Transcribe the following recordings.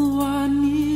wanita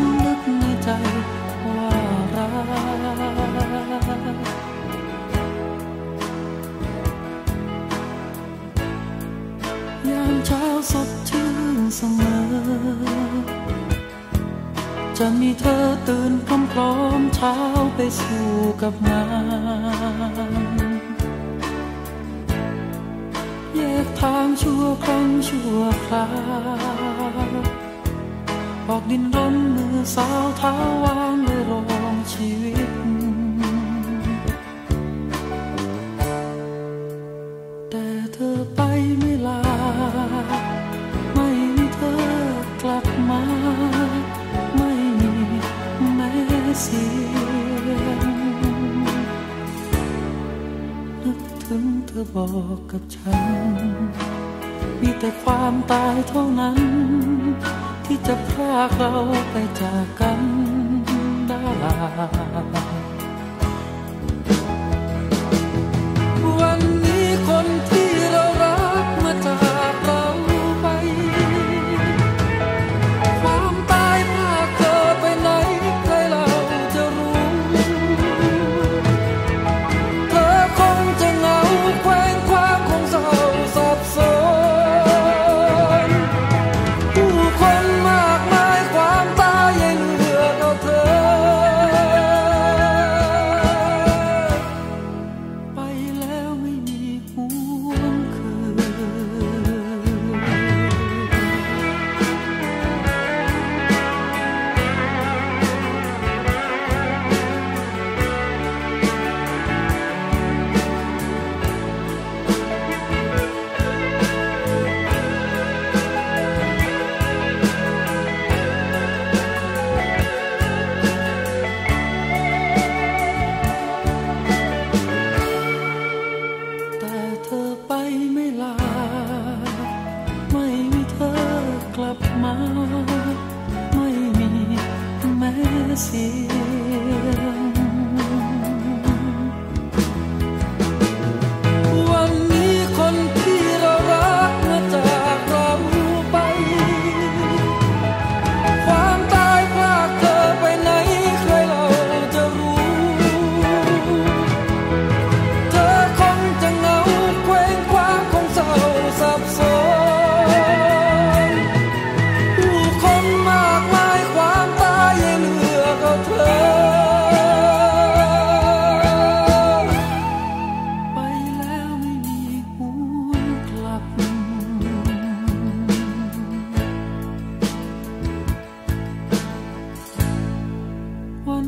ำนึกในใจว่ารักยามเช้าสดชื่นเสมอ จะมีเธอตื่นพร้อมๆเช้าไปสู่กับงานแยกทางชั่วครั้งชั่วคราวออกดินรนมือ สาวเท้าวางเลยรองชีวิต แต่เธอไปไม่ลา ไม่มีเธอกลับมา ไม่มีแม้เสียงนึกถึงเธอบอกกับฉัน มีแต่ความตายเท่านั้น ที่จะพาเราไปจากกันได้